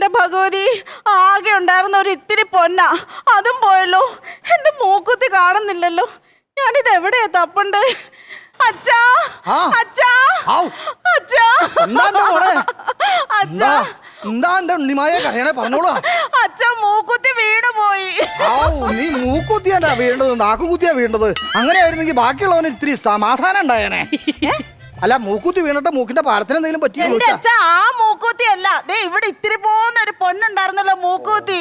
എന്റെ ഭഗവതി ആകെ ഉണ്ടായിരുന്ന ഒരു ഇത്തിരി പൊന്ന. അതും പോയല്ലോ. എന്റെ മൂക്കുത്തി കാണുന്നില്ലല്ലോ. ഞാനിത് എവിടെയാ തപ്പണ്ട്? അച്ഛാ. അച്ഛാ. അച്ഛാ! അച്ഛാ! എന്താ? എന്റെ ഉണ്ണിമായ കരയണേ? പറഞ്ഞോളൂ. അച്ഛ മൂക്കുത്തി വീണ് പോയി. നീ മൂക്കുത്തിയാണ്ടാ വീണ്ടത് നാക്കുകുത്തിയാ വീണ്ടത് അങ്ങനെയായിരുന്നെങ്കിൽ ബാക്കിയുള്ളവന് ഇത്തിരി സമാധാനം ഉണ്ടായേനെ. അല്ല മൂക്കൂത്തി വീണിട്ട് മൂക്കിന്റെ പാടത്തിന് എന്തെങ്കിലും പറ്റി എന്റെ അച്ഛ ആ മൂക്കൂത്തി അല്ല. ദേ ഇവിടെ ഇത്തിരി പോകുന്ന ഒരു പൊന്നുണ്ടായിരുന്നല്ലോ മൂക്കൂത്തി.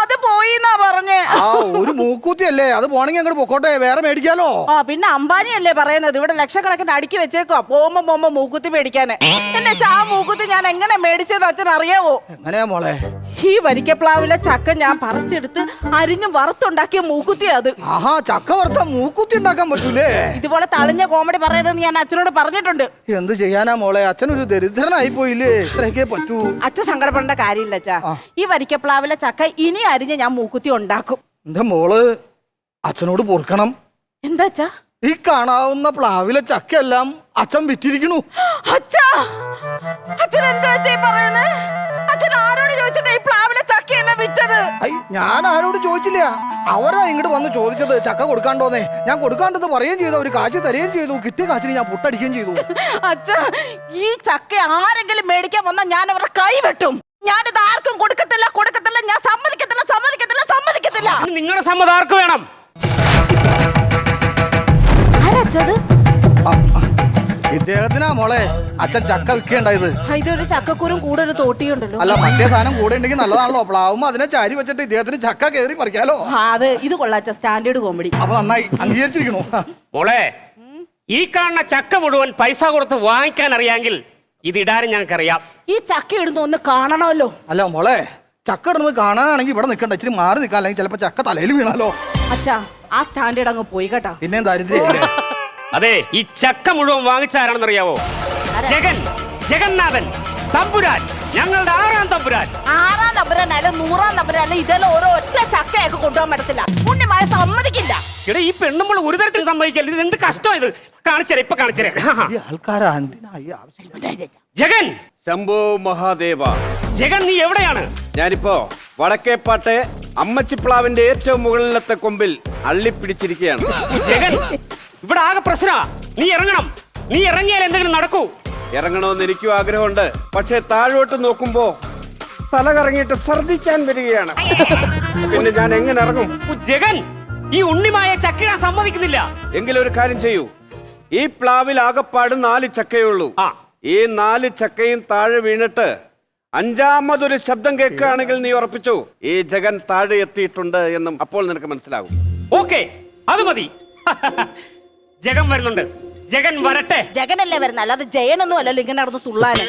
അത് പോയിന്നാ പറഞ്ഞേ. ആ ഒരു മൂക്കൂത്തി അല്ലേ? അത് പോണെങ്കിൽ അങ്ങോട്ട് പൊക്കോട്ടെ വേറെ മേടിക്കാലോ? ആ പിന്നെ അംബാനി അല്ലേ പറയുന്നത്? ഇവിടെ ലക്ഷക്കണക്കിന് അടുക്കി വെച്ചേക്കോ പോകുമ്പോ പോകുമ്പോ മൂക്കുത്തി മേടിക്കാന്. എന്നെ അച്ഛ ആ മൂക്കുത്തി ഞാൻ എങ്ങനെ മേടിച്ചത് അച്ഛൻ അറിയാവോ എങ്ങനെയാ മോളെ? ഈ വരിക്കപ്ലാവിലെ ചക്ക ഞാൻ പറിച്ചെടുത്ത് അരിഞ്ഞ് വറുത്തുണ്ടാക്കിയ മൂക്കുത്തി അത്. ആഹാ ചക്ക വറുത്ത മൂക്കുത്തി ഉണ്ടാക്കാൻ പറ്റൂലേ? ഇതുപോലെ തളിഞ്ഞ കോമഡി പറയുന്നത് ഞാൻ അച്ഛനോട് പറഞ്ഞിട്ടുണ്ട്. എന്ത് ചെയ്യാനാ മോളെ? അച്ഛൻ ഒരു ദരിദ്രനായി പോയില്ലേ ഇത്രയൊക്കെ പറ്റൂ. അച്ഛൻ സങ്കടപ്പെടേണ്ട കാര്യമില്ല അച്ഛാ. ഈ വരിക്കപ്ലാവിലെ ചക്ക ഇനി അരിഞ്ഞ് ഞാൻ മൂക്കുത്തി ഉണ്ടാക്കും. എന്റെ മോൾ അച്ഛനോട് പൊറുക്കണം. എന്താ അച്ഛാ? ഈ കാണാവുന്ന പ്ലാവിലെ ചക്കയെല്ലാം അച്ഛൻ വിറ്റിരിക്കണു അച്ഛാ! അച്ഛൻ എന്താ അച്ഛാ ചോദിച്ചിട്ടാ ഈ പ്ലാവിലെ ചക്കയെല്ലാം വിറ്റത്? ഐ ഞാൻ ആരോട് ചോദിച്ചില്ല. അവരാ ഇങ്ങോട്ട് വന്ന് ചോദിച്ചത് ചക്ക കൊടുക്കാണ്ടോന്നേ. ഞാൻ കൊടുക്കാണ്ടെന്ന് പറയുകയും ചെയ്തു അവർ കാശ് തരുകയും ചെയ്തു. കിട്ടിയ കാശിന് ഞാൻ പൊട്ടടിക്കുകയും ചെയ്തു. അച്ഛാ ഈ ചക്ക ആരെങ്കിലും മേടിക്കാൻ വന്നാൽ ഞാൻ അവരുടെ കൈ വെട്ടും. ഞാനിത് ആർക്കും കൊടുക്കത്തില്ല കൊടുക്കത്തില്ല ഞാൻ സമ്മതിക്കത്തില്ല സമ്മതിക്കത്തില്ല സമ്മതിക്കത്തില്ല. നിങ്ങളുടെ സമ്മതം ആർക്ക് വേണം? ആരച്ചത്. ഇദ്ദേഹത്തിനാ മോളെ. അച്ഛൻ ചക്ക വിൽക്കേണ്ടായത് ഇതൊരു ചക്കക്കൂരും കൂടെ ഒരു തോട്ടിയുണ്ടല്ലോ അല്ല മറ്റേ സാധനം കൂടെ ഉണ്ടെങ്കിൽ നല്ലതാണല്ലോ. പ്ലാവുമ്പോ അതിനെ ചാരി വെച്ചിട്ട് ഇദ്ദേഹത്തിന് ചക്ക കയറി പറിക്കാലോ. അത് ഇത് കൊള്ളാച്ച സ്റ്റാൻഡേർഡ് കോമഡി. അപ്പൊ നന്നായി അംഗീകരിച്ചിരിക്കണു. മോളെ ഈ കാണുന്ന ചക്ക മുഴുവൻ പൈസ കൊടുത്ത് വാങ്ങിക്കാൻ അറിയാമെങ്കിൽ ഇതിടാനും ഞങ്ങൾക്കറിയാം. ഈ ചക്ക ഇടുന്ന ഒന്ന് കാണണമല്ലോ. അല്ല മോളെ ചക്ക ഇടുന്നത് കാണാനാണെങ്കിൽ ഇവിടെ നിൽക്കണ്ട. ഇച്ചിരി മാറി നിൽക്കാൻ അല്ലെങ്കിൽ ചിലപ്പോ ചക്ക തലയിൽ വീണാലോ. അച്ഛാ ആ സ്റ്റാൻഡേർഡ് അങ്ങ് പോയി കേട്ടാ. പിന്നെ ദാരിദ്ര്യം അതെ ഈ ചക്ക മുഴുവൻ വാങ്ങിച്ചാരാണെന്ന് അറിയാവോ ജഗൻ ജഗന്നാഥൻ തമ്പുരാൻ ഞങ്ങളുടെ ആറാം തമ്പുരാൻ. ആറാം തമ്പുരാനായാലും നൂറാം തമ്പുരാനായാലും ഇതെല്ലാം ഓരോ ഒറ്റ ചക്കയൊക്കെ കൊണ്ടുപോകാൻ പറ്റത്തില്ല. ഉണ്ണിമായ സമ്മതിക്കില്ല. എടാ ഈ പെണ്ണുമ്പോൾ ഒരു തരത്തിൽ സമ്മതിക്കല്ല? ഇത് എന്ത് കഷ്ടം ഇത്? കാണിച്ചേ ഇപ്പൊ കാണിച്ചരേ. ഈ ആൾക്കാരാ ആവശ്യം? ജഗൻ! ശംഭോ മഹാദേവ. ജഗൻ നീ എവിടെയാണ്? ഞാനിപ്പോ വടക്കേപ്പാട്ടെ അമ്മച്ചിപ്ലാവിന്റെ ഏറ്റവും മുകളിലത്തെ കൊമ്പിൽ അള്ളിപ്പിടിച്ചിരിക്കുകയാണ്. ജഗൻ ഇവിടെ ആകെ പ്രശ്നമാ നീ ഇറങ്ങണം. നീ ഇറങ്ങിയാൽ എന്തെങ്കിലും നടക്കൂ. ഇറങ്ങണമെന്ന് എനിക്കും ആഗ്രഹമുണ്ട്. പക്ഷെ താഴോട്ട് നോക്കുമ്പോ തല കറങ്ങിയിട്ട് ഛർദിക്കാൻ വരികയാണ്. പിന്നെ ഞാൻ എങ്ങനെ ഇറങ്ങും? ജഗൻ ഈ ഉണ്ണിമായ ചക്കിടാൻ സമ്മതിക്കുന്നില്ല. എങ്കിലും ഒരു കാര്യം ചെയ്യൂ. ഈ പ്ലാവിൽ ആകപ്പാട് നാല് ചക്കയുള്ളൂ ആ. ഈ നാല് ചക്കയും താഴെ വീണിട്ട് അഞ്ചാമതൊരു ശബ്ദം കേൾക്കുകയാണെങ്കിൽ നീ ഉറപ്പിച്ചു ഈ ജഗൻ താഴെ എത്തിയിട്ടുണ്ട് എന്നും അപ്പോൾ നിനക്ക് മനസ്സിലാകും. ഓക്കെ അത് മതി. ജഗൻ വരുന്നുണ്ട്. ജഗൻ വരട്ടെ. ജഗനല്ലേ വരുന്ന? അല്ലാതെ ജയനൊന്നും അല്ലല്ലോ ഇങ്ങനെ നടന്ന് തുള്ളാന്.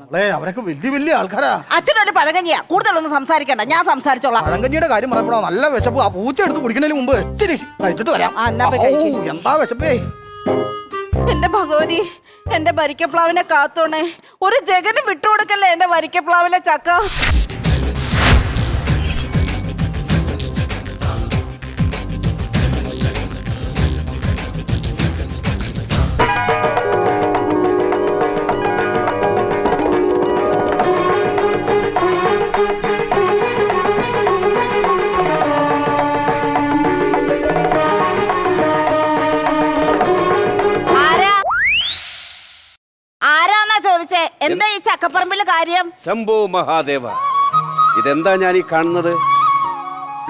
മോളെ അവരൊക്കെ വലിയ വലിയ ആൾക്കാരാ. അച്ഛനൊരു പഴങ്കഞ്ഞിയാ. കൂടുതലൊന്നും സംസാരിക്കണ്ട. ഞാൻ സംസാരിച്ചോളാം. പഴങ്കഞ്ഞിയുടെ കാര്യം പറഞ്ഞപ്പോഴാ നല്ല വിശപ്പ്. ആ പൂച്ച എടുത്ത് കുടിക്കുന്നതിന് മുമ്പ് ഇച്ചിരി കഴിച്ചിട്ട് വരാം. ആ, എന്നാ പോയി ഔ, എന്താ വിശപ്പേ? എന്റെ ഭഗവതി എന്റെ വരിക്കപ്ലാവിനെ കാത്തോണേ. ഒരു ജഗനും വിട്ടുകൊടുക്കല്ലേ എന്റെ വരിക്കപ്ലാവിലെ ചക്ക? ഈ ചക്കപ്പറമ്പിലെ കാര്യം? ശംഭോ മഹാദേവ ഇതെന്താ ഞാൻ ഈ കാണുന്നത്?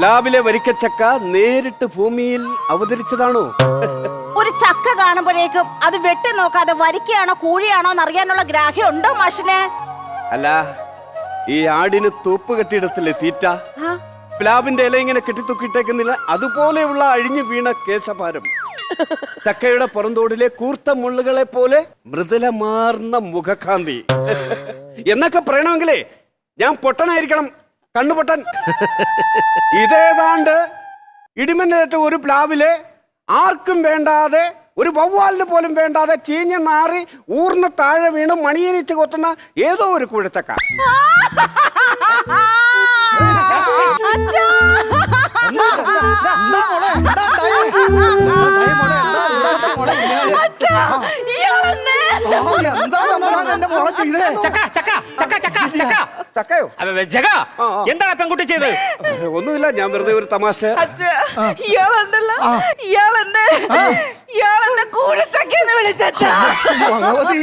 ലാബിലെ വരിക്കച്ചക്ക നേരിട്ട് ഭൂമിയിൽ അവതരിച്ചതാണോ? ഒരു ചക്ക കാണുമ്പോഴേക്കും അത് വെട്ടി നോക്കാതെ വരിക്കയാണോ കൂഴിയാണോ എന്നറിയാനുള്ള ഗ്രാഹ്യം ഉണ്ടോ മാഷിന്? അല്ല ഈ ആടിന് തൂപ്പ് കെട്ടിയിടത്തില്ലേ തീറ്റ? പ്ലാബിന്റെ പ്ലാവിന്റെ ഇല ഇങ്ങനെ കെട്ടിത്തൂക്കിയിട്ടേക്കുന്നില്ല. അതുപോലെയുള്ള അഴിഞ്ഞു വീണ കേശഭാരം. ചക്കയുടെ പുറന്തോടിലെ കൂർത്ത മുള്ളുകളെ പോലെ മൃദുലമാർന്ന മുഖകാന്തി. എന്നൊക്കെ പറയണമെങ്കിലേ ഞാൻ പൊട്ടനായിരിക്കണം കണ്ണുപൊട്ടൻ. ഇതേതാണ്ട് ഇടിമിന്നേറ്റ ഒരു പ്ലാവിലെ ആർക്കും വേണ്ടാതെ ഒരു വവ്വാലിന് പോലും വേണ്ടാതെ ചീഞ്ഞ നാറി ഊർന്ന താഴെ വീണ് മണിയനിച്ച് കൊത്തുന്ന ഏതോ ഒരു കുഴച്ചക്ക. എന്താണ് പെൺകുട്ടി ചെയ്തത്? ഒന്നുമില്ല ഞാൻ വെറുതെ ഒരു തമാശ. ഇയാളുണ്ടല്ലോ ഇയാളെന്നെ. ഇയാളെന്നെ കൂടച്ചക്കെന്ന് വിളിച്ചച്ചാ ഭഗവതി.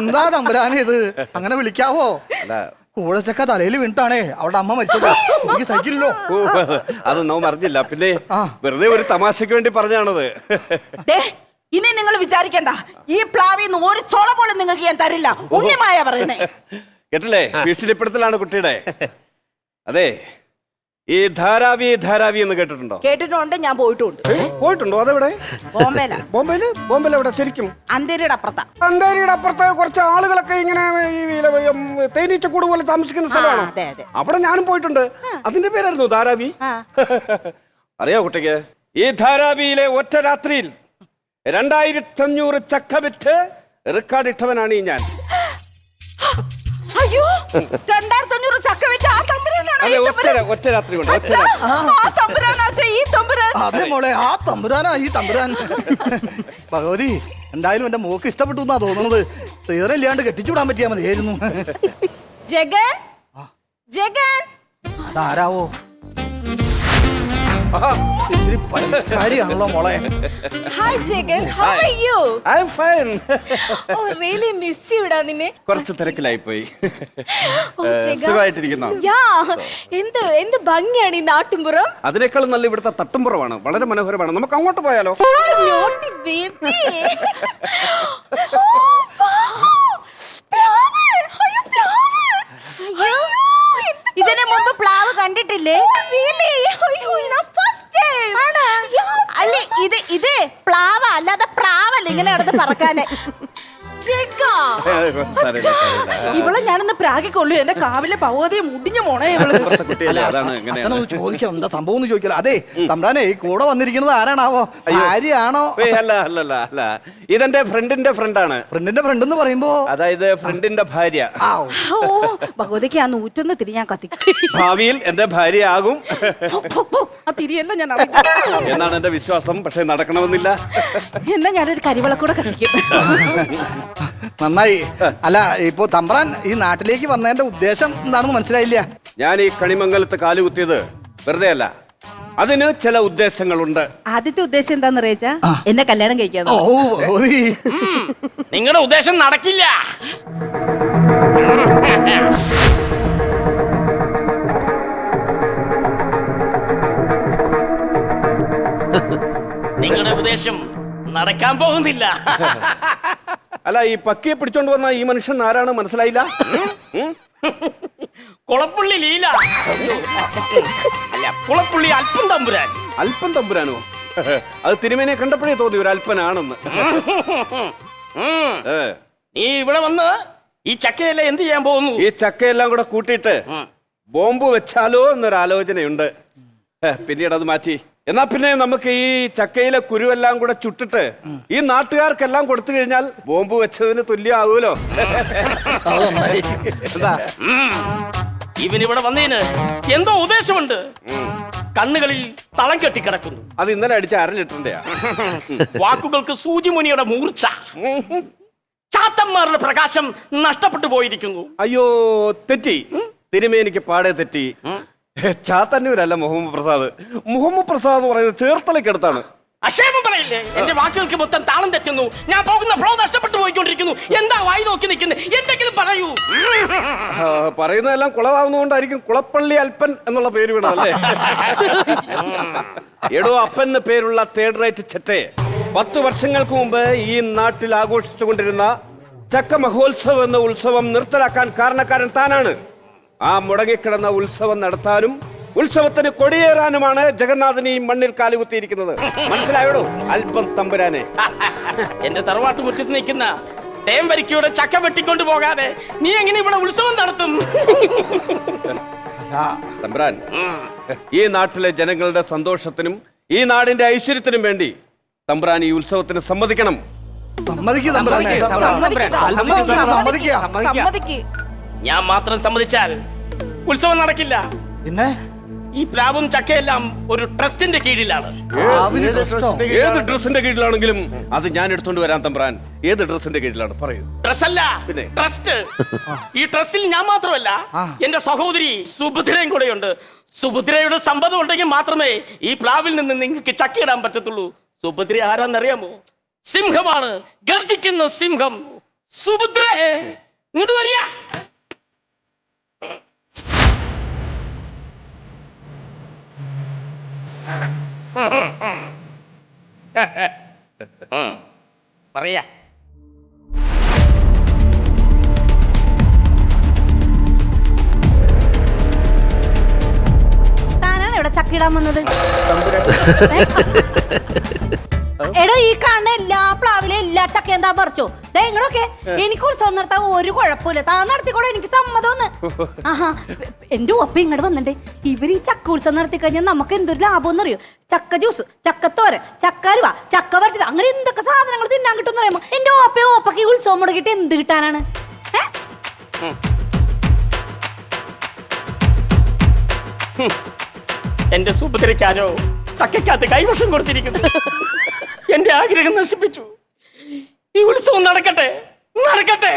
എന്താ തമ്പുരാനെ ഇത്? അങ്ങനെ വിളിക്കാവോ? അല്ല കൂടച്ചക്ക തലയിൽ വീണിട്ടാണേ. അവിടെ അമ്മ മരിച്ചത്. എനിക്ക് സഹിക്കില്ലല്ലോ. ഓ, അതൊന്നും അറിഞ്ഞില്ല. പിന്നെ ആ. വെറുതെ ഒരു തമാശക്ക് വേണ്ടി പറഞ്ഞാണത്. ദേ, ഇനി നിങ്ങൾ വിചാരിക്കണ്ട. ഈ പ്ലാവിൽ നിന്ന് ഒരു ചോള പോലും നിങ്ങൾക്ക് ഞാൻ തരില്ല. ഉണ്ണിമായ പറയുന്നേ. കേട്ടില്ലേ? ഭീഷണിപ്പെടുത്തലാണ് കുട്ടിയുടെ. അതെ ഈ ധാരാവി ധാരാവി എന്ന് കേട്ടിട്ടുണ്ടോ? കേട്ടിട്ടുണ്ട് ഞാൻ പോയിട്ടുണ്ട്. പോയിട്ടുണ്ടോ? അതെവിടെ? ബോംബെയില. ബോംബെയിൽ? ബോംബെയില എവിടെ? ശരിക്കും? അന്തേരിയുടെ അപ്പുറത്താ. അന്തേരിയുടെ അപ്പുറത്ത് കുറച്ച് ആളുകളൊക്കെ ഇങ്ങനെ തേനീച്ചക്കൂട് പോലെ താമസിക്കുന്ന സ്ഥലമാണ്. അവിടെ ഞാനും പോയിട്ടുണ്ട്. അതിന്റെ പേരായിരുന്നു ധാരാവി. അറിയോ കുട്ടിക്ക്? ഈ ധാരാവിയിലെ ഒറ്റ രാത്രിയിൽ രണ്ടായിരത്തി അഞ്ഞൂറ് ചക്ക വിറ്റ് റെക്കോർഡ് ഇട്ടവനാണ് ഈ ഞാൻ. അയ്യോ ഒറ്റ? രാത്രി കൊണ്ട് ഒറ്റ അച്ഛാ, രാത്രി. ആ തമ്പുരാനാച്ചാ ഈ തമ്പുരാൻ അതെ മോളെ ആ തമ്പുരാനാ ഈ തമ്പുരാൻ ഭഗവതി എന്തായാലും എന്റെ മോക്ക് ഇഷ്ടപ്പെട്ടു എന്നാ തോന്നുന്നത് തീരല്ലാണ്ട് കെട്ടിച്ചുവിടാൻ പറ്റിയാ മതിയായിരുന്നു ജഗൻ ജഗൻ അതാരാവോ. ഇച്ചിരി പരിഷ്കാരിയാണല്ലോ മോളെ. Hi Jagan how are you I am fine oh really miss നിന്നെ. കുറച്ച് തിരക്കിലായി പോയി ഓ ജഗൻ സുഖമായിട്ടിരിക്കുന്നു? യാ എന്ത് എന്ത് ഭംഗിയാണ് ഈ നാട്ടുമ്പുറം അതിനേക്കാളും നല്ല ഇവിടുത്തെ തട്ടുംപുറമാണ്. വളരെ മനോഹരമാണ്. നമുക്ക് അങ്ങോട്ട് പോയാലോ? നോട്ടി ബേബി ഓ next ഇവളെ ഞാനൊന്ന് പ്രാഗിക്കൊള്ളു എന്റെ കാവിലെ പവതിയെ മുടിഞ്ഞ മോണേ ഇവൾ. അച്ഛനൊന്ന് ചോദിക്കണം. എന്താ സംഭവം എന്ന് ചോദിക്കല അതെ തമ്പ്രാനെ ഈ കൂടെ വന്നിരിക്കുന്നത് ആരാണാവോ? ഭാര്യയാണോ? ഏയ് അല്ല അല്ല അല്ല അല്ല. ഇതെന്റെ ഫ്രണ്ടിന്റെ ഫ്രണ്ടാണ് ഫ്രണ്ടിന്റെ ഫ്രണ്ട് എന്ന് പറയുമ്പോ? അതായത് ഫ്രണ്ടിന്റെ ഭാര്യ. ഓ. ഭഗവതിക്ക് ആ നൂറ്റൊന്ന് തിരി ഞാൻ കത്തി. ഭാവിയിൽ എന്റെ ഭാര്യ ആ തിരിയല്ല ഞാൻ. എന്നാണ് എന്റെ വിശ്വാസം. പക്ഷെ നടക്കണമെന്നില്ല. എന്നാ ഞാനൊരു കരിവിളക്കൂടെ കത്തിക്കും. നന്നായി. അല്ല ഇപ്പൊ തമ്പ്രാൻ ഈ നാട്ടിലേക്ക് വന്നതിന്റെ ഉദ്ദേശം എന്താണെന്ന് മനസ്സിലായില്ല. ഞാൻ ഈ കണിമംഗലത്ത് കാലുകുത്തിയത് വെറുതെ അല്ല. അതിന് ചില ഉദ്ദേശങ്ങളുണ്ട്. ആദ്യത്തെ ഉദ്ദേശം എന്താന്ന് അറിയിച്ച എന്നെ കല്യാണം കഴിക്കാൻ ഓ നിങ്ങളുടെ ഉദ്ദേശം നടക്കില്ല. നിങ്ങളുടെ ഉദ്ദേശം നടക്കാൻ പോകുന്നില്ല. അല്ല ഈ പക്കിയെ പിടിച്ചോണ്ട് വന്ന ഈ മനുഷ്യൻ ആരാണ് മനസ്സിലായില്ല? കുളപ്പുള്ളി ലീല. അല്ല കുളപ്പുള്ളി അല്പം തമ്പുരാൻ. അല്പം തമ്പുരാനോ? അത് തിരുമേനെ കണ്ടപ്പോഴേ തോന്നി ഒരു അല്പനാണെന്ന്. ഉം. ഏ, നീ ഇവിടെ വന്ന് ഈ ചക്കയെല്ലാം എന്ത് ചെയ്യാൻ പോകുന്നു? ഈ ചക്കയെല്ലാം കൂടെ കൂട്ടിയിട്ട് ഉം. ബോംബ് വെച്ചാലോ എന്നൊരു ആലോചനയുണ്ട് ഏ, പിന്നീട് അത് മാറ്റി. എന്നാ പിന്നെ നമുക്ക് ഈ ചക്കയിലെ കുരുവെല്ലാം കൂടെ ചുട്ടിട്ട് ഈ നാട്ടുകാർക്കെല്ലാം കൊടുത്തു കഴിഞ്ഞാൽ ബോംബ് വെച്ചതിന് തുല്യമാകുമല്ലോ. എന്താ? ഇവനിവിടെ വന്നതിന് എന്തോ ഉദ്ദേശമുണ്ട്. കണ്ണുകളിൽ തളം കെട്ടി കിടക്കുന്നു അത് ഇന്നലെ അടിച്ച അര ലിറ്ററിന്റെയാ. വാക്കുകൾക്ക് സൂചിമുനിയുടെ മൂർച്ച. ചാത്തന്മാരുടെ പ്രകാശം നഷ്ടപ്പെട്ടു പോയിരിക്കുന്നു. അയ്യോ തെറ്റി. തിരുമേനിക്ക് പാടെ തെറ്റി. ചാത്തന്നൂരല്ല മുഹമ്മദ് പ്രസാദ്. മുഹമ്മദ് പ്രസാദ് എന്ന് പറയുന്നത് ചേർത്തലയ്ക്കടുത്താണ്. അക്ഷേപം പറയില്ലേ? എന്റെ വാക്കുകൾക്ക് മൊത്തം താളം തെറ്റുന്നു. ഞാൻ പോകുന്ന ഫ്ലോ നഷ്ടപ്പെട്ടു പോയിക്കൊണ്ടിരിക്കുന്നു. എന്താ വായി നോക്കി നിൽക്കുന്നത് എന്തെങ്കിലും പറയൂ. ആ, പറയുന്നതെല്ലാം കുളവാകുന്നതുകൊണ്ടായിരിക്കും കുളപ്പള്ളി അൽപ്പൻ എന്നുള്ള പേര് വീണതല്ലേ? എടോ അപ്പൻ എന്ന് പേരുള്ള തേർഡ് റേറ്റ് ചെറ്റെ പത്ത് വർഷങ്ങൾക്ക് മുമ്പ് ഈ നാട്ടിൽ ആഘോഷിച്ചുകൊണ്ടിരുന്ന ചക്ക മഹോത്സവം എന്ന ഉത്സവം നിർത്തലാക്കാൻ കാരണക്കാരൻ താനാണ്. ആ മുടങ്ങിക്കിടന്ന ഉത്സവം നടത്താനും ഉത്സവത്തിന് കൊടിയേറാനുമാണ് ജഗന്നാഥൻ ഈ മണ്ണിൽ കാലുകുത്തിയിരിക്കുന്നത്. മനസ്സിലായോടോ? അല്പം തമ്പുരാനെ. എന്റെ തറവാട്ട് മുറ്റത്ത് നിൽക്കുന്ന തേം വരിക്കയുടെ ചക്ക വെട്ടിക്കൊണ്ട് പോകാതെ നീ എങ്ങനെ ഇവിടെ ഉത്സവം നടത്തും? തമ്പുരാൻ ഈ നാട്ടിലെ ജനങ്ങളുടെ സന്തോഷത്തിനും ഈ നാടിന്റെ ഐശ്വര്യത്തിനും വേണ്ടി തമ്പുരാൻ ഈ ഉത്സവത്തിന് സമ്മതിക്കണം. ഞാൻ മാത്രം സമ്മതിച്ചാൽ ഉത്സവം നടക്കില്ല. പിന്നെ? ഈ പ്ലാവും ചക്കയെല്ലാം ഒരു ട്രസ്റ്റിന്റെ കീഴിലാണ്. പ്ലാവിന് ഏത് ഏത് ഡ്രസ്സിന്റെ കീഴിലാണെങ്കിലും അത് ഞാൻ എടുത്തോണ്ട് വരാൻ തമ്പ്രാൻ. ഏത് ഡ്രസ്സിന്റെ കീഴിലാണ്? പറയൂ. ഡ്രസ് അല്ല പിന്നെ? ട്രസ്റ്റ്. ഈ ട്രസ്റ്റിൽ ഞാൻ മാത്രമല്ല ആ. എന്റെ സഹോദരി സുഭദ്രയും കൂടെയുണ്ട്. സുഭദ്രയുടെ സമ്മതം ഉണ്ടെങ്കിൽ മാത്രമേ ഈ പ്ലാവിൽ നിന്ന് നിങ്ങൾക്ക് ചക്കയിടാൻ പറ്റത്തുള്ളൂ. സുഭദ്ര ആരാന്നറിയാമോ? സിംഹമാണ്. ഗർജിക്കുന്ന സിംഹം. സുഭദ്രേ ഇങ്ങോട്ട് വരിക. പറയാ. താനാണ് ഇവിടെ ചക്കിടാൻ വന്നത്? എടോ ഈ കാണുന്ന എല്ലാ പ്ലാവിലെ എല്ലാ ചക്കയും എന്താ പറിച്ചോ? ദേ ഇങ്ങളൊക്കെ എനിക്ക് ഉത്സവം നടത്താൻ ഒരു കുഴപ്പമില്ല താൻ നടത്തിക്കൂടെ എനിക്ക് സമ്മതമൊന്ന് ആഹാ എന്റെ ഒപ്പം ഇങ്ങോട്ട് വന്നിട്ട് ഇവർ ഈ ചക്ക ഉത്സവം നടത്തി കഴിഞ്ഞാൽ നമുക്ക് എന്തൊരു ലാഭം അറിയോ ചക്ക ജ്യൂസ് ചക്കത്തോര ചക്കരുവ ചക്ക വരട്ടത് അങ്ങനെ എന്തൊക്കെ സാധനങ്ങൾ തിന്നാൻ കിട്ടും അറിയാമോ എന്റെ ഓപ്പയും ഓപ്പക്ക് ഈ ഉത്സവം മുടക്കിയിട്ട് എന്ത് കിട്ടാനാണ്? എന്റെ സുഭദ്രയ്ക്കാരോ ചക്കയ്ക്കകത്ത് കൈവശം കൊടുത്തിരിക്കുന്നു. എന്റെ ആഗ്രഹം നശിപ്പിച്ചു. ഈ ഉത്സവം നടക്കട്ടെ. നടക്കട്ടെ.